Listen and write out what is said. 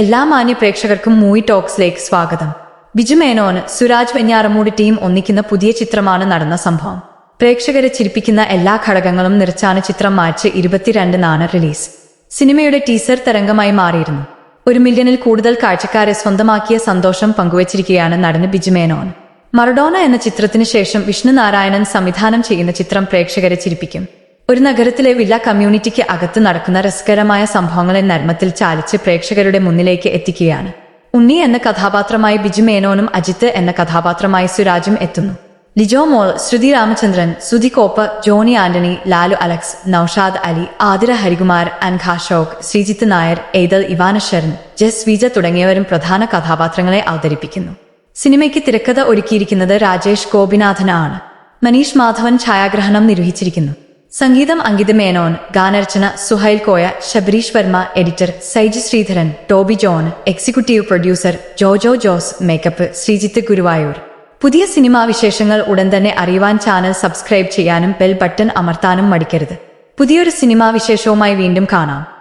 എല്ലാ മാന്യ പ്രേക്ഷകർക്കും മൂവി ടോക്സിലേക്ക് സ്വാഗതം. ബിജു മേനോന് സുരാജ് വെഞ്ഞാറമൂടി ടീം ഒന്നിക്കുന്ന പുതിയ ചിത്രമാണ് നടന്ന സംഭവം. പ്രേക്ഷകരെ ചിരിപ്പിക്കുന്ന എല്ലാ ഘടകങ്ങളും നിറച്ചാണ് ചിത്രം മാർച്ച് ഇരുപത്തിരണ്ടിനാണ് റിലീസ്. സിനിമയുടെ ടീസർ തരംഗമായി മാറിയിരുന്നു. ഒരു മില്യണിൽ കൂടുതൽ കാഴ്ചക്കാരെ സ്വന്തമാക്കിയ സന്തോഷം പങ്കുവച്ചിരിക്കുകയാണ് നടന് ബിജു മേനോൻ. മറഡോണ എന്ന ചിത്രത്തിന് ശേഷം വിഷ്ണു നാരായണൻ സംവിധാനം ചെയ്യുന്ന ചിത്രം പ്രേക്ഷകരെ ചിരിപ്പിക്കും. ഒരു നഗരത്തിലെ വില്ല കമ്മ്യൂണിറ്റിക്ക് അകത്ത് നടക്കുന്ന രസകരമായ സംഭവങ്ങളെ നർമ്മത്തിൽ ചാലിച്ച് പ്രേക്ഷകരുടെ മുന്നിലേക്ക് എത്തിക്കുകയാണ്. ഉണ്ണി എന്ന കഥാപാത്രമായി ബിജു മേനോനും അജിത്ത് എന്ന കഥാപാത്രമായി സുരാജും എത്തുന്നു. ലിജോ മോൾ ശ്രുതി രാമചന്ദ്രൻ സുധി കോപ്പ് ജോണി ആന്റണി ലാലു അലക്സ് നൌഷാദ് അലി ആതിര ഹരികുമാർ അൻഖ ഷോക് ശ്രീജിത്ത് നായർ എയ്തൽ ഇവാനശരൺ ജസ് വിജ തുടങ്ങിയവരും പ്രധാന കഥാപാത്രങ്ങളെ അവതരിപ്പിക്കുന്നു. സിനിമയ്ക്ക് തിരക്കഥ ഒരുക്കിയിരിക്കുന്നത് രാജേഷ് ഗോപിനാഥനാണ്. മനീഷ് മാധവൻ ഛായാഗ്രഹണം നിർവഹിച്ചിരിക്കുന്നു. സംഗീതം അങ്കിത മേനോൻ ഗാനരചന Suhail Koya Sabareesh Varma editor Saij Sreedharan Toby John executive producer Jojo Jose makeup Sreejith Guruvayur. പുതിയ സിനിമാ വിശേഷങ്ങൾ ഉടൻ തന്നെ അറിയുവാൻ ചാനൽ സബ്സ്ക്രൈബ് ചെയ്യാനും ബെൽ ബട്ടൺ അമർത്താനും മടിക്കരുത്. പുതിയൊരു സിനിമാ വിശേഷവുമായി വീണ്ടും കാണാം.